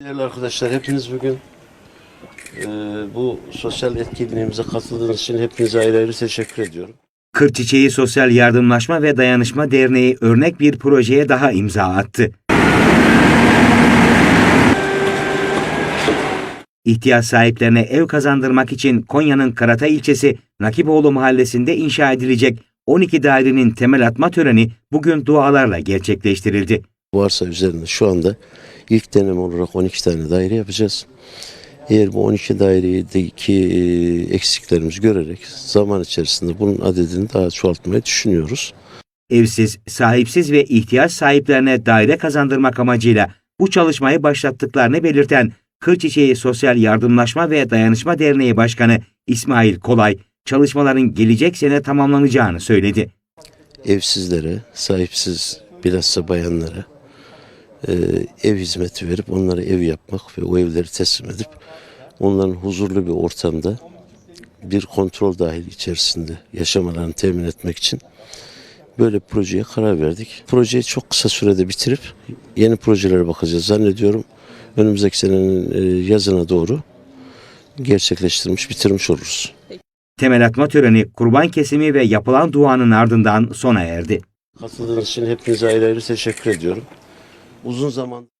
Değerli arkadaşlar hepiniz bugün e, bu sosyal etkinliğimize katıldığınız için hepinize ayrı ayrı teşekkür ediyorum. Kırçiçeği Sosyal Yardımlaşma ve Dayanışma Derneği örnek bir projeye daha imza attı. İhtiyaç sahiplerine ev kazandırmak için Konya'nın Karata ilçesi Nakipoğlu mahallesinde inşa edilecek 12 dairenin temel atma töreni bugün dualarla gerçekleştirildi. Varsa üzerinde şu anda ilk deneme olarak 12 tane daire yapacağız. Eğer bu 12 dairedeki e, eksiklerimizi görerek zaman içerisinde bunun adedini daha çoğaltmayı düşünüyoruz. Evsiz, sahipsiz ve ihtiyaç sahiplerine daire kazandırmak amacıyla bu çalışmayı başlattıklarını belirten Kırçiçeği Sosyal Yardımlaşma ve Dayanışma Derneği Başkanı İsmail Kolay, çalışmaların gelecek sene tamamlanacağını söyledi. Evsizlere, sahipsiz bilhassa bayanlara e, ev hizmeti verip onlara ev yapmak ve o evleri teslim edip onların huzurlu bir ortamda bir kontrol dahil içerisinde yaşamalarını temin etmek için böyle projeye karar verdik. Projeyi çok kısa sürede bitirip yeni projelere bakacağız. Zannediyorum önümüzdeki senenin e, yazına doğru gerçekleştirmiş, bitirmiş oluruz. Temel atma töreni kurban kesimi ve yapılan duanın ardından sona erdi. Katıldığınız için hepinize ayrı ayrı teşekkür ediyorum uzun zaman